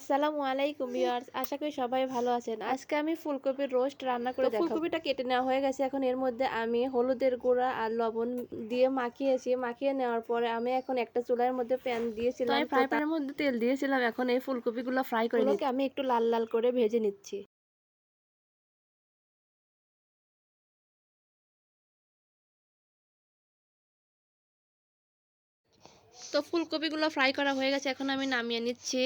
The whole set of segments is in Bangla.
আসসালামু আলাইকুম ভিউয়ার্স আশা করি সবাই ভালো আছেন। আজকে আমি ফুলকপির রোস্ট রান্না করে ফুলকপিটা কেটে নেওয়া হয়ে গেছে এখন এর মধ্যে আমি হলুদের গুঁড়া আর লবণ দিয়ে মাখিয়েছি। মাখিয়ে নেওয়ার পরে আমি এখন একটা চুলার মধ্যে প্যান দিয়েছিলাম। ফ্রাই প্যানের মধ্যে তেল দিয়েছিলাম এখন এই ফুলকপিগুলো ফ্রাই করে নিচ্ছি। আমি একটু লাল লাল করে ভেজে নিচ্ছি। তো ফুলকপিগুলো ফ্রাই করা হয়ে গেছে, এখন আমি নামিয়ে নিচ্ছি।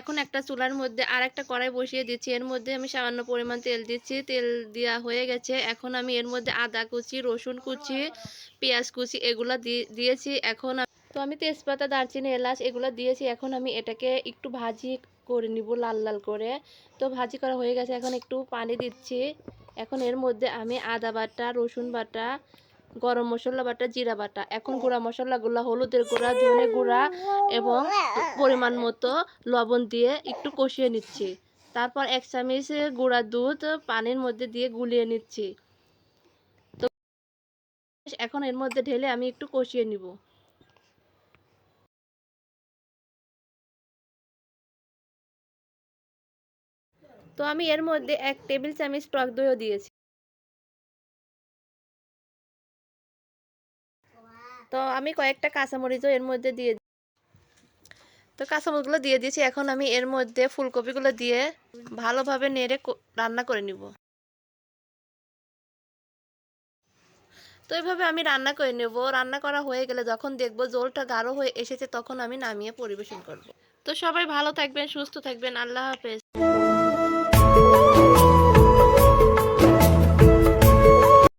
এখন একটা চুলার মধ্যে আর একটা কড়াই বসিয়ে দিচ্ছি। এর মধ্যে আমি সামান্য পরিমাণ তেল দিচ্ছি। তেল দেওয়া হয়ে গেছে। এখন আমি এর মধ্যে আদা কুচি, রসুন কুচি, পেঁয়াজ কুচি এগুলো দিয়ে দিয়েছি। এখন তো আমি তেজপাতা, দারচিনি, এলাচ এগুলো দিয়েছি। এখন আমি এটাকে একটু ভাজি করে নিব লাল লাল করে। তো ভাজি করা হয়ে গেছে। এখন একটু পানি দিচ্ছি। এখন এর মধ্যে আমি আদা বাটা, রসুন বাটা গরম মশলা বাটা, জিরা বাটা। এখন গুঁড়া মশলাগুলো, হলুদের গুঁড়া, ধনে গুঁড়া এবং পরিমাণ মতো লবণ দিয়ে একটু কষিয়ে নিচ্ছি। তারপর এক চামচ গুঁড়া দুধ পানির মধ্যে দিয়ে গুলিয়ে নিচ্ছি। তো এখন এর মধ্যে ঢেলে আমি একটু কষিয়ে নিব। তো আমি এর মধ্যে এক টেবিল চামচ টক দইও দিয়েছি। তো আমি কয়েকটা কাঁচামরিচও এর মধ্যে দিয়ে তো কাঁচামরিচগুলো দিয়ে দিয়েছি। এখন আমি এর মধ্যে ফুলকপিগুলো দিয়ে ভালোভাবে নেড়ে রান্না করে নিব। তো এইভাবে আমি রান্না করে নেব। রান্না করা হয়ে গেলে যখন দেখব জলটা গাঢ় হয়ে এসেছে তখন আমি নামিয়ে পরিবেশন করব। তো সবাই ভালো থাকবেন, সুস্থ থাকবেন। আল্লাহ হাফেজ।